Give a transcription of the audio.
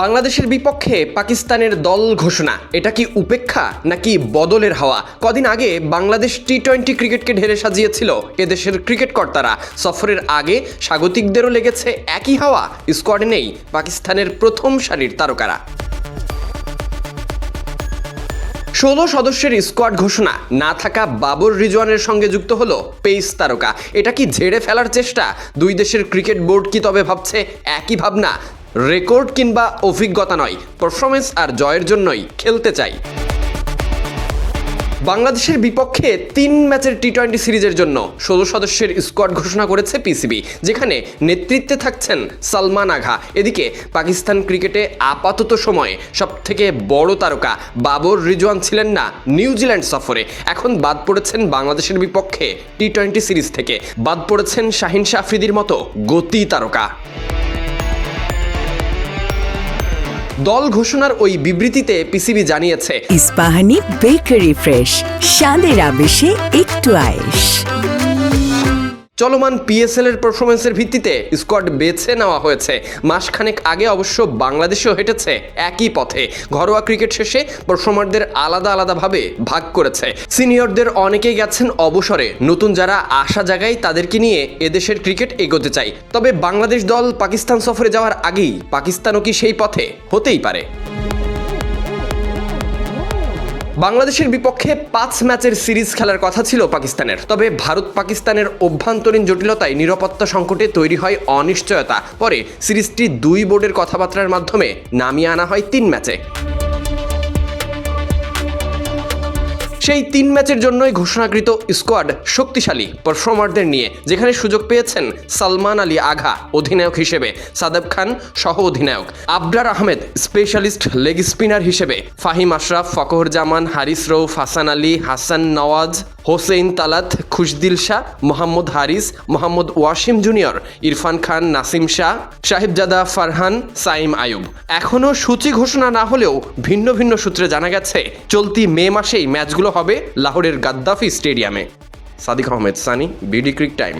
বাংলাদেশের বিপক্ষে পাকিস্তানের দল ঘোষণা। এটা কি উপেক্ষা নাকি বদলের হাওয়া? কদিন আগে বাংলাদেশ টি টোয়েন্টি ক্রিকেটকে ঢেলে সাজিয়েছিল এদেশের ক্রিকেট কর্তারা সফরের আগে স্বাগতিকদেরও লেগেছে একই হাওয়া, স্কোয়াডে নেই পাকিস্তানের প্রথম সারির তারকারা। ষোলো সদস্যের স্কোয়াড ঘোষণা, না থাকা বাবর রিজওয়ানের সঙ্গে যুক্ত হলো পেস তারকা। এটা কি ঝেড়ে ফেলার চেষ্টা? দুই দেশের ক্রিকেট বোর্ড কি তবে ভাবছে একই ভাবনা? রেকর্ড কিংবা অভিজ্ঞতা নয় পারফরমেন্স আর জয়ের জন্যই খেলতে চাই। বাংলাদেশের বিপক্ষে তিন ম্যাচের টি টোয়েন্টি সিরিজের জন্য ষোলো সদস্যের স্কোয়াড ঘোষণা করেছে পিসিবি যেখানে নেতৃত্বে থাকছেন সালমান আঘা। এদিকে পাকিস্তান ক্রিকেটে আপাতত সময়ে সবথেকে বড় তারকা বাবর রিজওয়ান ছিলেন না নিউজিল্যান্ড সফরে। এখন বাদ পড়েছেন বাংলাদেশের বিপক্ষে টি টোয়েন্টি সিরিজ থেকে। বাদ পড়েছেন শাহিন শাফ্রিদির মতো গতি তারকা। দল ঘোষণার ওই বিবৃতিতে পিসিবি জানিয়েছে। ইস্পাহানি বেকারি ফ্রেশ স্বাদের আবেশে একটু আয়েশ। চলমান পিএসএল এর পারফরমেন্সের ভিত্তিতে স্কোয়াড বেছে নেওয়া হয়েছে। মাসখানেক আগে অবশ্য বাংলাদেশেও হেঁটেছে একই পথে। ঘরোয়া ক্রিকেট শেষে পারফর্মারদের আলাদা আলাদাভাবে ভাগ করেছে। সিনিয়রদের অনেকেই গেছেন অবসরে। নতুন যারা আশা জায়গায় তাদেরকে নিয়ে এদেশের ক্রিকেট এগোতে চাই। তবে বাংলাদেশ দল পাকিস্তান সফরে যাওয়ার আগেই পাকিস্তানও কি সেই পথে? হতেই পারে। বাংলাদেশের বিপক্ষে পাঁচ ম্যাচের সিরিজ খেলার কথা ছিল পাকিস্তানের। তবে ভারত পাকিস্তানের অভ্যন্তরীণ জটিলতায় নিরাপত্তা সংকটে তৈরি হয় অনিশ্চয়তা। পরে সিরিজটি দুই বোর্ডের কথাবার্তার মাধ্যমে নামিয়ে আনা হয় তিন ম্যাচে। সেই তিন ম্যাচের জন্যই ঘোষণাকৃত স্কোয়াড শক্তিশালী পারফর্মারদের নিয়ে, যেখানে সুযোগ পেয়েছেন সালমান আলী আঘা, অধিনায়ক হিসেবে সাদেব খান সহ অধিনায়ক। Abrar Ahmed, specialist leg spinner হিসেবে, ফাহিম আশরাফ ফকর জামান, হারিস রৌফ, হাসান আলী, হাসান নওয়াজ, হোসেইন তালাত, খুশদিল শাহ, মোহাম্মদ হারিস, মোহাম্মদ ওয়াসিম জুনিয়র, ইরফান খান, নাসিম শাহ সাহেবজাদা ফারহান, সাইম আয়ুব। এখনও সূচি ঘোষণা না হলেও ভিন্ন ভিন্ন সূত্রে জানা গেছে, চলতি মে মাসেই ম্যাচগুলো হবে লাহোরের গাদ্দাফি স্টেডিয়ামে। Sadiq Ahmed Sunny BD cric time.